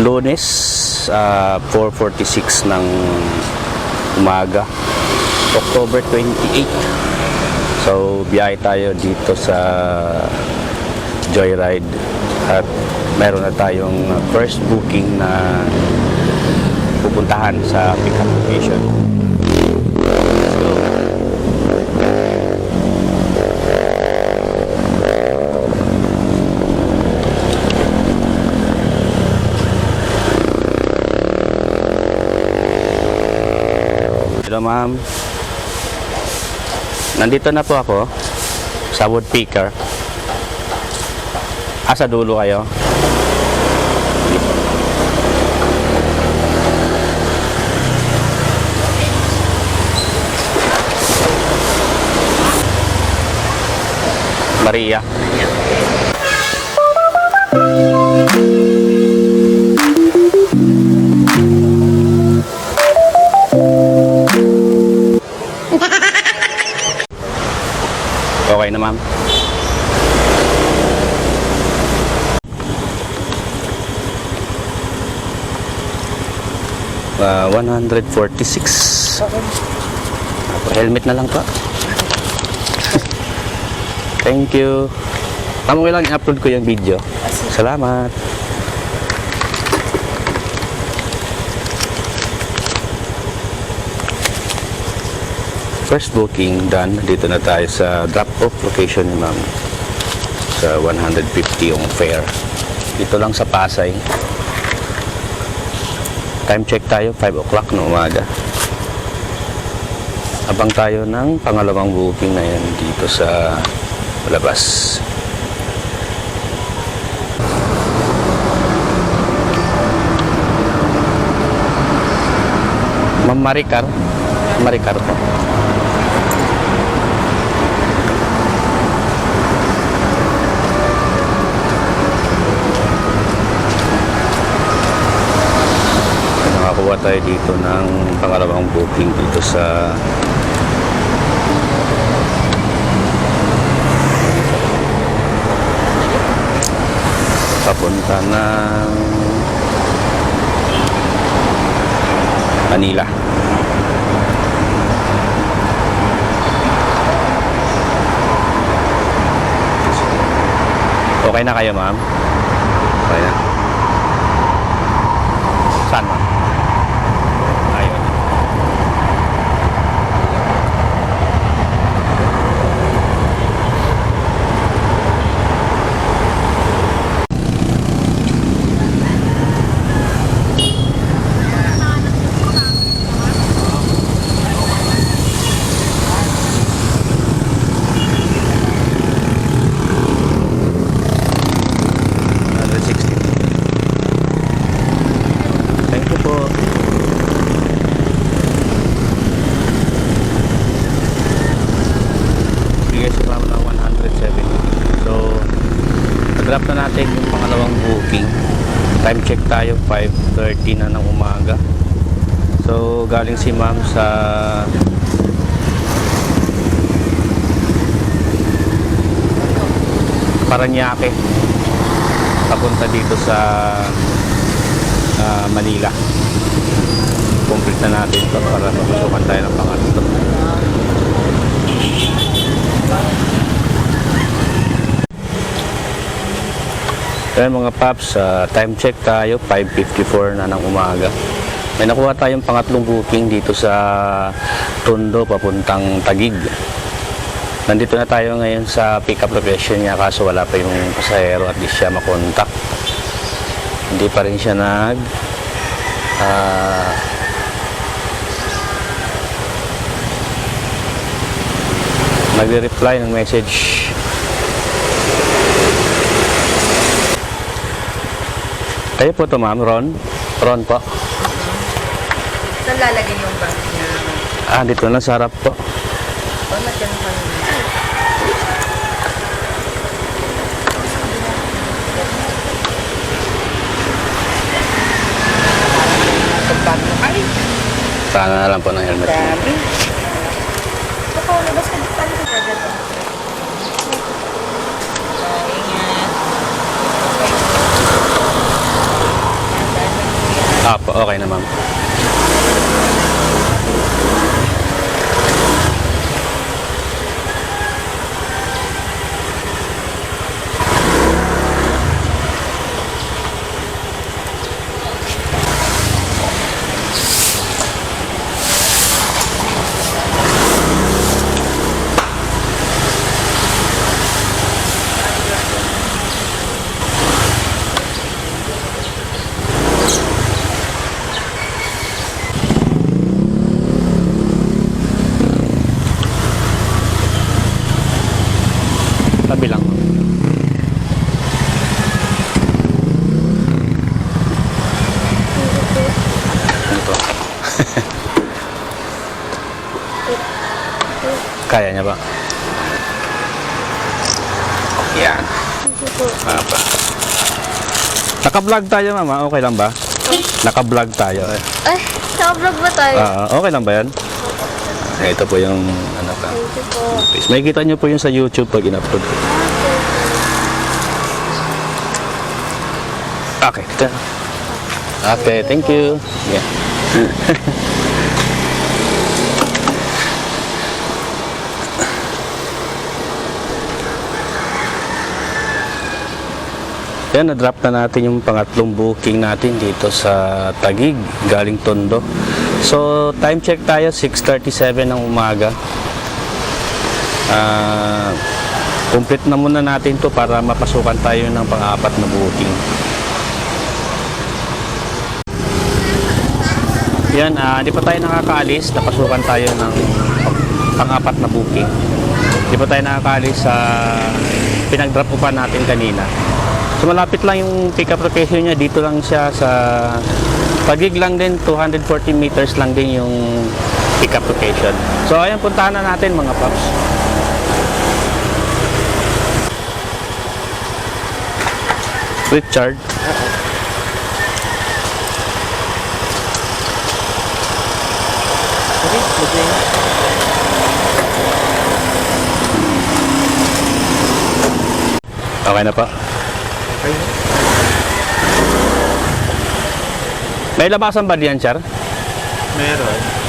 Lunes, ah, 4.46 ng umaga. October 28. So, biyahe tayo dito sa Joyride. At meron na tayong first booking na pupuntahan sa pickup location. Ma'am. Nandito na po ako sa wood picker. Ah, sa dulo kayo? Maria. Okay 146. Helmet na lang pa. Thank you. Tama ko lang i-upload ko yung video. Salamat. First booking done. Dito na tayo sa drop-off location ni ma'am. Sa 150 yung fare. Dito lang sa Pasay. Time check tayo, 5 o'clock ng umaga. Abang tayo ng pangalawang booking na yan dito sa labas. Ma'am Maricar. Maricar po. Nakakuha tayo dito ng pangalawang booking dito sa papunta ng Manila. Okay na kayo, ma'am? Okay na. Saan, ma'am? Ayun. Hundred sixty. Thank you po. Bigay si ma'am ng 170. So, nag-drop na natin yung pangalawang booking. Time check tayo, 5.30 na ng umaga. So, galing si ma'am sa Paranaque papunta dito sa ah, Manila. Complete na natin ito para mapasukan tayo ng pangatlo. Ayan mga paps, ah, time check tayo, 5.54 na ng umaga. May nakuha tayong pangatlong booking dito sa Tondo papuntang Tagig. Nandito na tayo ngayon sa pick-up location niya kaso wala pa yung pasahero at di siya makontak. Hindi pa rin siya nag ah, nagre-reply ng message. Kayo po to ma'am, Ron? Ron po. Saan lalagay yung bag niya? Ah, dito lang sa harap po. O, nagyan pa rin. Ay, Sana na lang po ng helmet. grabe. Baka labas ka dito. Ano ka gagawin? Ingat. Apo, okay na ma'am. Tabi lang. Ito. Kaya niya ba? Yan. Apa. Naka-vlog tayo, mama. Okay lang ba? Naka-vlog tayo. Eh. Ay, naka-vlog ba tayo? Ah, okay lang ba yan? Ito po yung ano ka. Thank you po. Please, may kita nyo po yun sa YouTube pag in-upload. Okay. ito. Okay, thank you. Yeah. Yan, na-drop na natin yung pangatlong booking natin dito sa Tagig, galing Tondo. So, time check tayo, 6.37 ng umaga. Ah, complete na muna natin to para mapasukan tayo ng pang-apat na booking. Yan, ah, di pa tayo nakakaalis, napasukan tayo ng pang-apat na booking. Di pa tayo nakakaalis sa pinag-drop upan natin kanina. So malapit lang yung pick-up location niya, dito lang siya sa Pagig lang din, 240 meters lang din yung pick-up location. So ayan, puntahan na natin mga paps. Richard. Okay na pa. May labasan ba diyan, Char? Meron.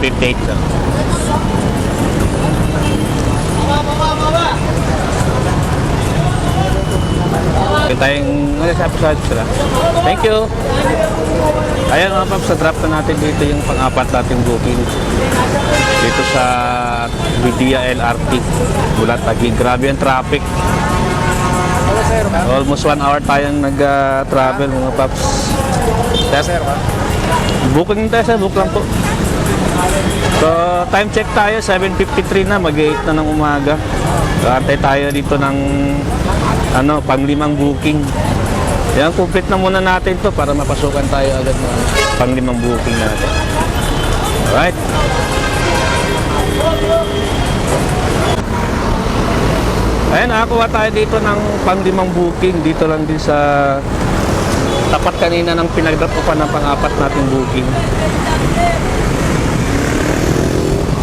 One fifty-eight lang. Ito tayong nagsasabi sa sila. Thank you. Ayan mga paps, sa drop na natin dito yung pang-apat nating booking. Dito sa Vidia LRT. Bulat Taguig. Grabe yung traffic. Almost one hour tayong nag-travel mga paps. Sir, ba? Booking tayo sa book lang po. So, time check tayo, 7.53 na, mag-8 na ng umaga. Antay tayo dito ng ano, panglimang booking. Yan, complete na muna natin to para mapasukan tayo agad ng panglimang booking natin. Alright. Ayan, nakakuha tayo dito ng panglimang booking. Dito lang din sa tapat kanina ng pinag-drop pa ng pang-apat nating booking.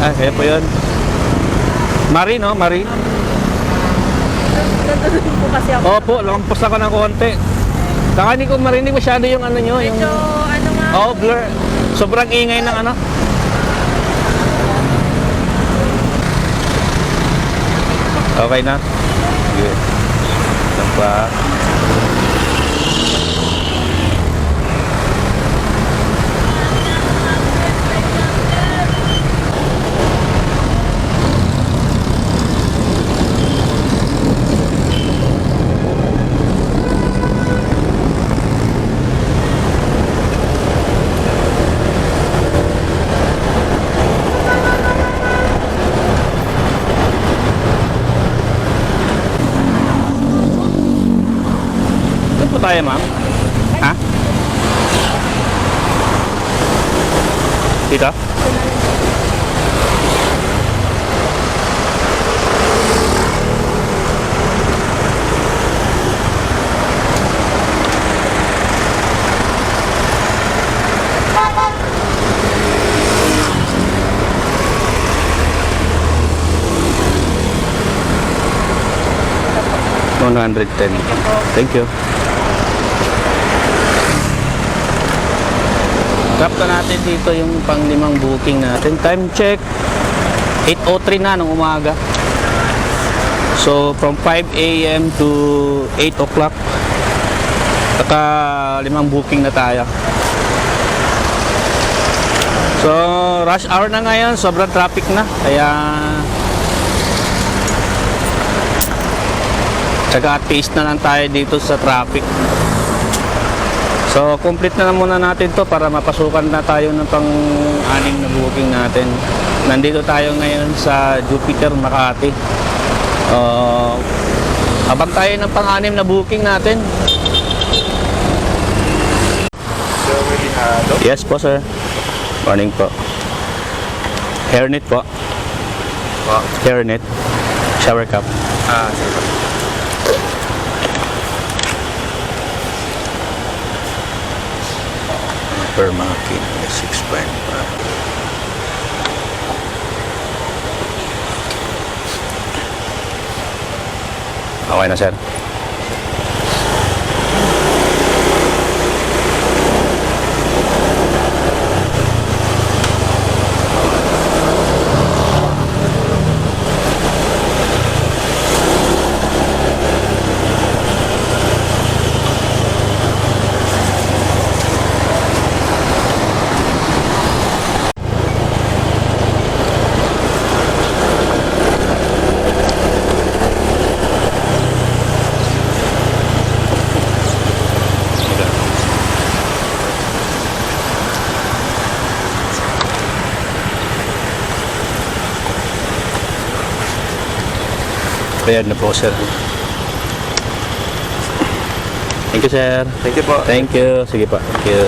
Ah, kaya po yun. Marie, no? Marie? Nandun po kasi ako. Opo, lampas ako ng konti. Saka hindi ko marinig masyado yung ano nyo, yung... So, ano nga? Oh, blur. Sobrang ingay ng ano. Okay na? Sige. Lang pa. 110. Thank you. Kapta natin dito yung panglimang booking natin. Time check. 8.03 na ng umaga. So, from 5 a.m. to 8 o'clock. Taka limang booking na tayo. So, rush hour na ngayon. Sobrang traffic na. Kaya, Tsaka at pace na lang tayo dito sa traffic. So, complete na lang muna natin to para mapasukan na tayo ng pang-aning na booking natin. Nandito tayo ngayon sa Jupiter, Makati. Uh, abang tayo ng pang-anim na booking natin. Yes po, sir. Morning po. Hairnet po. Po. Hairnet. Shower cap. Ah, sige po. Permakin. 6.5. Okay na, sir. Bayad na po, sir. Thank you, sir. Thank you po. Thank you. Sige pa. Thank you.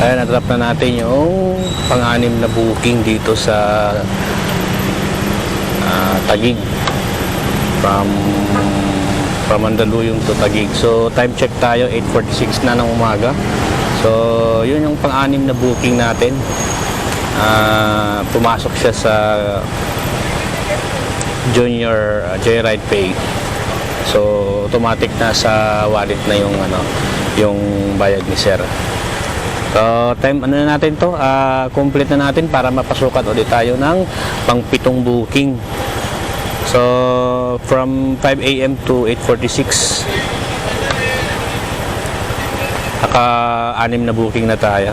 Ayan, natrap na natin yung pang-anim na booking dito sa ah, Tagig from from Mandaluyong to Tagig. So time check tayo 8:46 na ng umaga. So yun yung pang-anim na booking natin. Ah, pumasok siya sa Junior uh, Joyride Pay. So automatic na sa wallet na yung ano, yung bayad ni Sir. So, time ano na natin to? Ah, complete na natin para mapasukan ulit tayo ng pangpitong booking. So, from 5 a.m. to 8.46. Naka-anim na booking na tayo.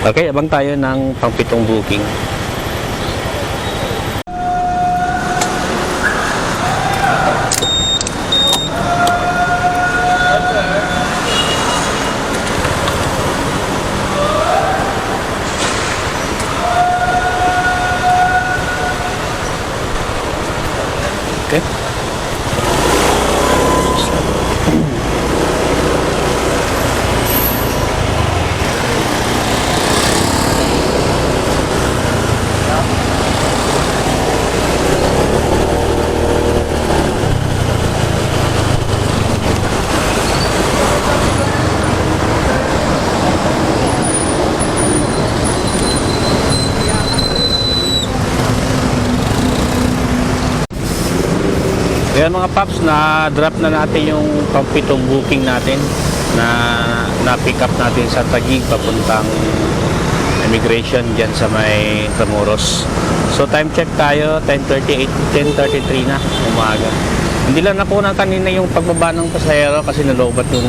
Okay, abang tayo ng pangpitong booking. Paps, na-drop na natin yung pampitong booking natin na na-pick up natin sa Taguig papuntang immigration dyan sa may Tamuros. So time check tayo, 10.38, 10.33 na umaga. Hindi lang nakunan kanina yung pagbaba ng pasahero kasi nalobat yung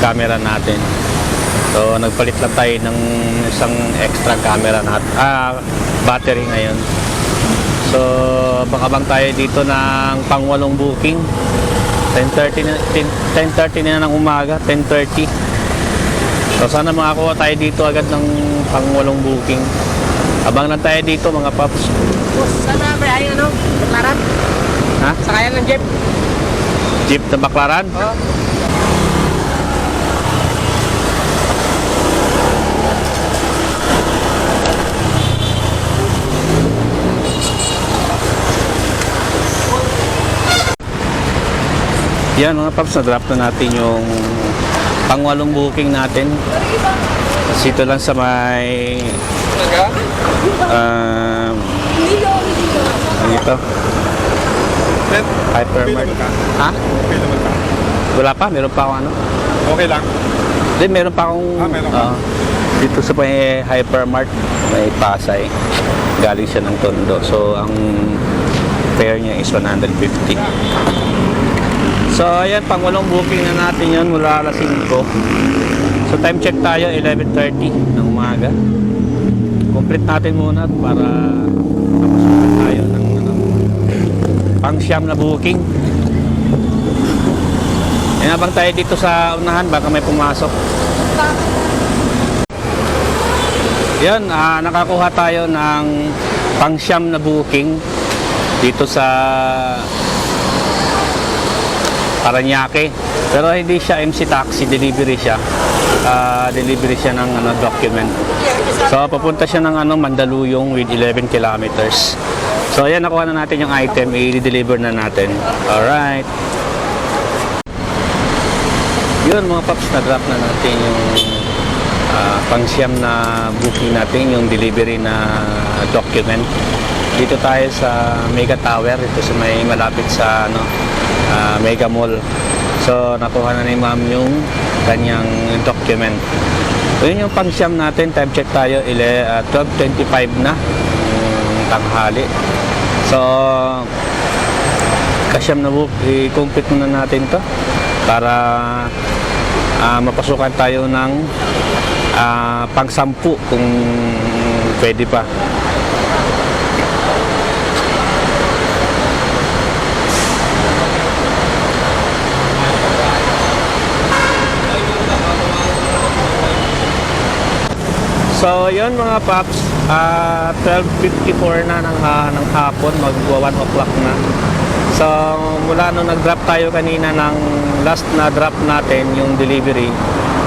camera natin. So nagpalit lang tayo ng isang extra camera natin, ah, battery ngayon. So, baka bang tayo dito ng pangwalong booking. 10.30 na, 10, 10.30 na ng umaga, 10.30. So sana makakuha tayo dito agad ng pang walong booking. Abang lang tayo dito mga paps. Sana ba ay ano? Larat? Ha? Sakayan ng jeep? Jeep na baklaran? Oo. Yan mga paps, na-drop na natin yung pangwalong booking natin. Kasi ito lang sa may um, ano ito? Ka. Ha? Wala pa? Meron pa akong ano? Okay lang. Hindi, meron pa akong Ah, meron ah, dito sa may Hypermart, may Pasay. Galing siya ng Tondo. So, ang fare niya is 150. So, ayan, pang walong booking na natin yun mula alas 5. So, time check tayo, 11.30 ng umaga. Complete natin muna para mapasukan tayo ng ano, pang siyam na booking. Yan habang tayo dito sa unahan, baka may pumasok. Yan, ah, nakakuha tayo ng pangsyam na booking dito sa Paranaque. Pero hindi siya MC Taxi, delivery siya. Ah, delivery siya ng ano, document. So, papunta siya ng ano, Mandaluyong with 11 kilometers. So, ayan, nakuha na natin yung item, i-deliver na natin. Alright. Yun mga paps, na-drop na natin yung ah, pangsyam na booking natin, yung delivery na document. Dito tayo sa Mega Tower, ito sa may malapit sa ano, ah, Mega Mall. So, nakuha na ni ma'am yung kanyang document. So, yun yung pangsyam natin, time check tayo, ile, ah, 12.25 na, yung tanghali. So, kasyam na book, i-complete muna natin to para ah, mapasukan tayo ng ah, pang-sampu kung pwede pa. So, yun mga paps, ah 12.54 na ng, ha- ng hapon, magwa 1 o'clock na. So, mula nung nag-drop tayo kanina ng last na drop natin, yung delivery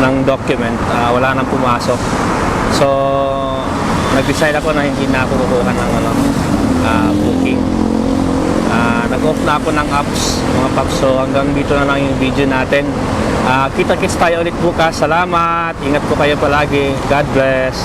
ng document, ah, wala nang pumasok. So, nag-decide ako na hindi na ako kukuha ng ano, ah, booking. Ah, nag-off na ako ng apps, mga paps. So, hanggang dito na lang yung video natin. Ah, kita-kits tayo ulit bukas. Salamat. Ingat po kayo palagi. God bless.